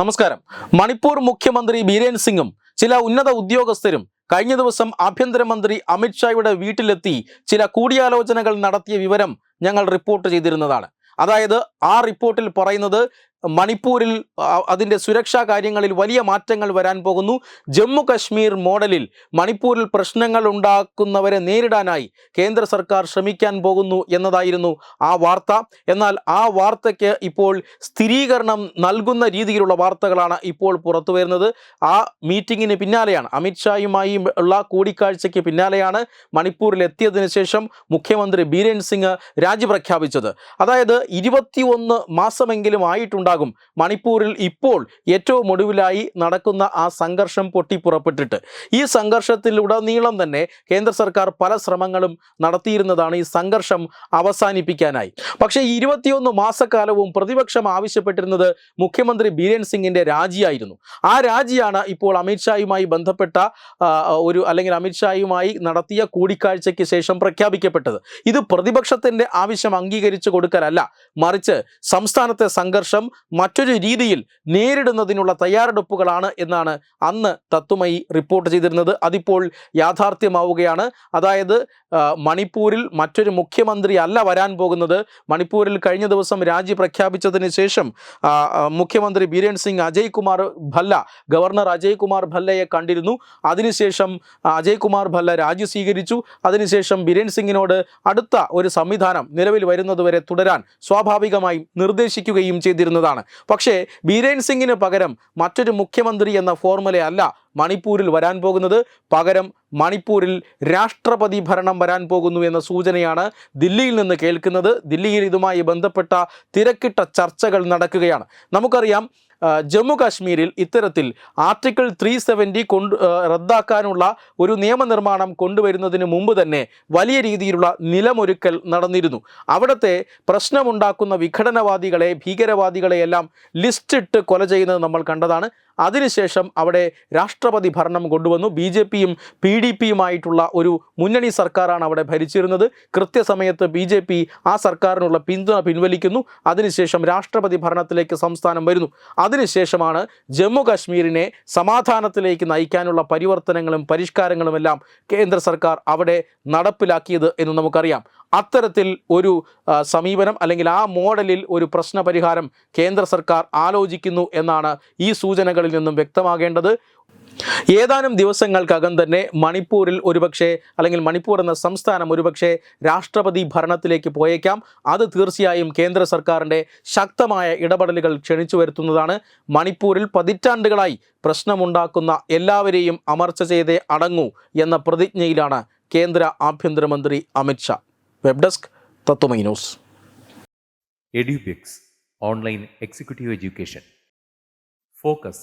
നമസ്കാരം. മണിപ്പൂർ മുഖ്യമന്ത്രി ബീരേൻ സിംഗും ചില ഉന്നത ഉദ്യോഗസ്ഥരും കഴിഞ്ഞ ദിവസം ആഭ്യന്തരമന്ത്രി അമിത്ഷായുടെ വീട്ടിലെത്തി ചില കൂടിയാലോചനകൾ നടത്തിയ വിവരം ഞങ്ങൾ റിപ്പോർട്ട് ചെയ്തിരുന്നതാണ്. അതായത് ആ റിപ്പോർട്ടിൽ പറയുന്നത് മണിപ്പൂരിൽ അതിന്റെ സുരക്ഷാ കാര്യങ്ങളിൽ വലിയ മാറ്റങ്ങൾ വരാൻ പോകുന്നു. ജമ്മു കശ്മീർ മോഡലിൽ മണിപ്പൂരിൽ പ്രശ്നങ്ങൾ ഉണ്ടാക്കുന്നവരെ നേരിടാനായി കേന്ദ്ര സർക്കാർ ശ്രമിക്കാൻ പോകുന്നു എന്നതായിരുന്നു ആ വാർത്ത. എന്നാൽ ആ വാർത്തയ്ക്ക് ഇപ്പോൾ സ്ഥിരീകരണം നൽകുന്ന രീതിയിലുള്ള വാർത്തകളാണ് ഇപ്പോൾ പുറത്തു വരുന്നത്. ആ മീറ്റിങ്ങിന് പിന്നാലെയാണ് അമിത്ഷായുമായി ഉള്ള കൂടിക്കാഴ്ചയ്ക്ക് പിന്നാലെയാണ് മണിപ്പൂരിൽ എത്തിയതിനു ശേഷം മുഖ്യമന്ത്രി ബീരേൻ സിംഗ് രാജി പ്രഖ്യാപിച്ചത് അതായത് ഇരുപത്തിയൊന്ന് മാസമെങ്കിലും ആയിട്ടുണ്ടാകും മണിപ്പൂരിൽ ഇപ്പോൾ ഏറ്റവും ഒടുവിലായി നടക്കുന്ന ആ സംഘർഷം പൊട്ടിപ്പുറപ്പെട്ടിട്ട് ഈ സംഘർഷത്തിലുടനീളം തന്നെ കേന്ദ്ര സർക്കാർ പല ശ്രമങ്ങളും നടത്തിയിരുന്നതാണ് ഈ സംഘർഷം അവസാനിപ്പിക്കാനായി. പക്ഷേ ഇരുപത്തിയൊന്ന് മാസക്കാലവും പ്രതിപക്ഷം ആവശ്യപ്പെട്ടിരുന്നത് മുഖ്യമന്ത്രി ബീരേൻ സിംഗിന്റെ രാജിയായിരുന്നു. ആ രാജിയാണ് ഇപ്പോൾ അമിത്ഷായുമായി ബന്ധപ്പെട്ട ഒരു അല്ലെങ്കിൽ അമിത്ഷായുമായി നടത്തിയ കൂടിക്കാഴ്ചയ്ക്ക് ശേഷം പ്രഖ്യാപിക്കപ്പെട്ടത്. ഇത് പ്രതിപക്ഷത്തിന്റെ ആവശ്യം അംഗീകരിച്ചു കൊടുക്കലല്ല. മറിച്ച് സംസ്ഥാനത്തെ സംഘർഷം മറ്റൊരു രീതിയിൽ നേരിടുന്നതിനുള്ള തയ്യാറെടുപ്പുകളാണ് എന്നാണ് അന്ന് തത്വമയി റിപ്പോർട്ട് ചെയ്തിരുന്നത്. അതിപ്പോൾ യാഥാർത്ഥ്യമാവുകയാണ്. അതായത് മണിപ്പൂരിൽ മറ്റൊരു മുഖ്യമന്ത്രി അല്ല വരാൻ പോകുന്നത്. മണിപ്പൂരിൽ കഴിഞ്ഞ ദിവസം രാജി പ്രഖ്യാപിച്ചതിന് ശേഷം മുഖ്യമന്ത്രി ബീരേൻ സിംഗ് അജയ് കുമാർ ഭല്ല ഗവർണർ അജയ് കുമാർ ഭല്ലയെ കണ്ടിരുന്നു. അതിനുശേഷം അജയ് കുമാർ ഭല്ല രാജി സ്വീകരിച്ചു. അതിനുശേഷം ബിരേൻ സിംഗിനോട് അടുത്ത ഒരു സംവിധാനം നിലവിൽ വരുന്നതുവരെ തുടരാൻ സ്വാഭാവികമായും നിർദ്ദേശിക്കുകയും ചെയ്തിരുന്നതാണ്. പക്ഷേ ബീരേൻ സിംഗിന് പകരം മറ്റൊരു മുഖ്യമന്ത്രി എന്ന ഫോർമുലയല്ല മണിപ്പൂരിൽ വരാൻ പോകുന്നത്. പകരം മണിപ്പൂരിൽ രാഷ്ട്രപതി ഭരണം വരാൻ പോകുന്നു എന്ന സൂചനയാണ് ദില്ലിയിൽ നിന്ന് കേൾക്കുന്നത്. ദില്ലിയിൽ ഇതുമായി ബന്ധപ്പെട്ട തിരക്കിട്ട ചർച്ചകൾ നടക്കുകയാണ്. നമുക്കറിയാം ജമ്മു കാശ്മീരിൽ ഇത്തരത്തിൽ ആർട്ടിക്കിൾ ത്രീ സെവന്റി കൊണ്ട് റദ്ദാക്കാനുള്ള ഒരു നിയമനിർമ്മാണം കൊണ്ടുവരുന്നതിന് മുമ്പ് തന്നെ വലിയ രീതിയിലുള്ള നിലമൊരുക്കൽ നടന്നിരുന്നു. അവിടുത്തെ പ്രശ്നമുണ്ടാക്കുന്ന വിഘടനവാദികളെ ഭീകരവാദികളെ എല്ലാം ലിസ്റ്റിട്ട് കൊല ചെയ്യുന്നത് നമ്മൾ കണ്ടതാണ്. അതിനുശേഷം അവിടെ രാഷ്ട്രപതി ഭരണം കൊണ്ടുവന്നു. ബി ജെ പിയും പി ഡി പിയുമായിട്ടുള്ള ഒരു മുന്നണി സർക്കാരാണ് അവിടെ ഭരിച്ചിരുന്നത്. കൃത്യസമയത്ത് ബി ജെ പി ആ സർക്കാരിനുള്ള പിന്തുണ പിൻവലിക്കുന്നു. അതിനുശേഷം രാഷ്ട്രപതി ഭരണത്തിലേക്ക് സംസ്ഥാനം വരുന്നു. അതിനുശേഷമാണ് ജമ്മു കാശ്മീരിനെ സമാധാനത്തിലേക്ക് നയിക്കാനുള്ള പരിവർത്തനങ്ങളും പരിഷ്കാരങ്ങളും എല്ലാം കേന്ദ്ര സർക്കാർ അവിടെ നടപ്പിലാക്കിയത് എന്ന് നമുക്കറിയാം. അത്തരത്തിൽ ഒരു സമീപനം അല്ലെങ്കിൽ ആ മോഡലിൽ ഒരു പ്രശ്ന പരിഹാരം കേന്ദ്ര സർക്കാർ ആലോചിക്കുന്നു എന്നാണ് ഈ സൂചനകളിൽ നിന്നും വ്യക്തമാകേണ്ടത്. ഏതാനും ദിവസങ്ങൾക്കകം തന്നെ മണിപ്പൂരിൽ ഒരുപക്ഷെ അല്ലെങ്കിൽ മണിപ്പൂർ എന്ന സംസ്ഥാനം ഒരുപക്ഷെ രാഷ്ട്രപതി ഭരണത്തിലേക്ക് പോയേക്കാം. അത് തീർച്ചയായും കേന്ദ്ര സർക്കാരിന്റെ ശക്തമായ ഇടപെടലുകൾ ക്ഷണിച്ചു വരുത്തുന്നതാണ്. മണിപ്പൂരിൽ പതിറ്റാണ്ടുകളായി പ്രശ്നമുണ്ടാക്കുന്ന എല്ലാവരെയും അമർച്ച ചെയ്തേ അടങ്ങൂ എന്ന പ്രതിജ്ഞയിലാണ് കേന്ദ്ര ആഭ്യന്തരമന്ത്രി അമിത്ഷാ വെബ് ഡെസ്ക് തത്വമൈ news. എഡ്യൂബിക്സ് online executive education. Focus